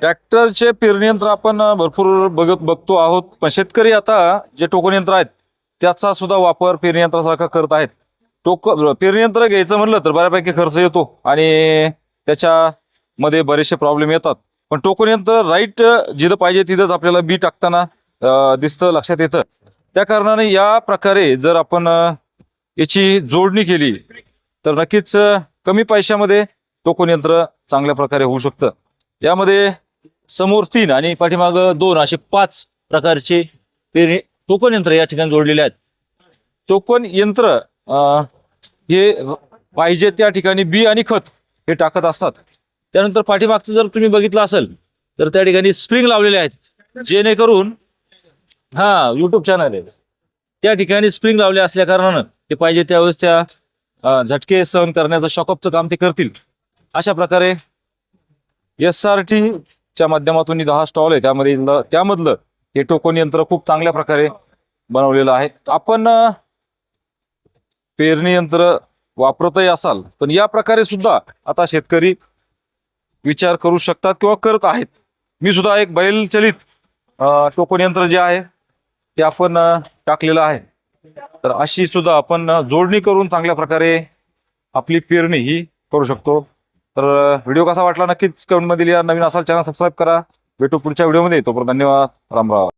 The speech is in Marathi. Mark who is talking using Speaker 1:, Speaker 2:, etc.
Speaker 1: ट्रॅक्टरचे पेरणी यंत्र आपण भरपूर बघत बघतो आहोत. पण शेतकरी आता जे टोकन यंत्र आहेत त्याचा सुद्धा वापर पेरणी यंत्रासारखा करत आहेत. टोक पेरणी यंत्र घ्यायचं म्हणलं तर बऱ्यापैकी खर्च येतो आणि त्याच्यामध्ये बरेचसे प्रॉब्लेम येतात. पण टोकन यंत्र राईट जिथं पाहिजे तिथंच आपल्याला बी टाकताना दिसतं लक्षात येतं. त्या कारणाने या प्रकारे जर आपण याची जोडणी केली तर नक्कीच कमी पैशामध्ये टोकन यंत्र चांगल्या प्रकारे होऊ शकतं. यामध्ये समोर तीन आणि पाठीमाग दोन असे पाच प्रकारचे पेरणी टोकन यंत्र या ठिकाणी जोडलेले आहेत. टोकन यंत्र हे पाहिजे त्या ठिकाणी बी आणि खत हे टाकत असतात. त्यानंतर पाठीमागचं जर तुम्ही बघितलं असेल तर त्या ठिकाणी स्प्रिंग लावलेले आहेत. जेणेकरून हा युट्यूब चॅनल आहे. त्या ठिकाणी स्प्रिंग लावले असल्या कारणानं ते पाहिजे त्यावेळेस त्या झटके सहन करण्याचं शॉकअपचं काम ते करतील. अशा प्रकारे एस आर टी च्या माध्यमातून दहा स्टॉल आहे. त्यामध्ये त्यामधलं हे टोकन यंत्र खूप चांगल्या प्रकारे बनवलेलं आहे. आपण पेरणी यंत्र वापरतही असाल पण या प्रकारे सुद्धा आता शेतकरी विचार करू शकतात किंवा करत आहेत. मी सुद्धा एक बैल चलित टोकन यंत्र जे आहे ते आपण टाकलेलं आहे. तर अशी सुद्धा आपण जोडणी करून चांगल्या प्रकारे आपली पेरणी ही करू शकतो. तर व्हिडिओ कसा वाटला नक्कीच कमेंटमध्ये लिहा. नवीन असाल चॅनल सबस्क्राईब करा. भेटू पुढच्या व्हिडिओमध्ये. तोपर्यंत धन्यवाद. राम राम.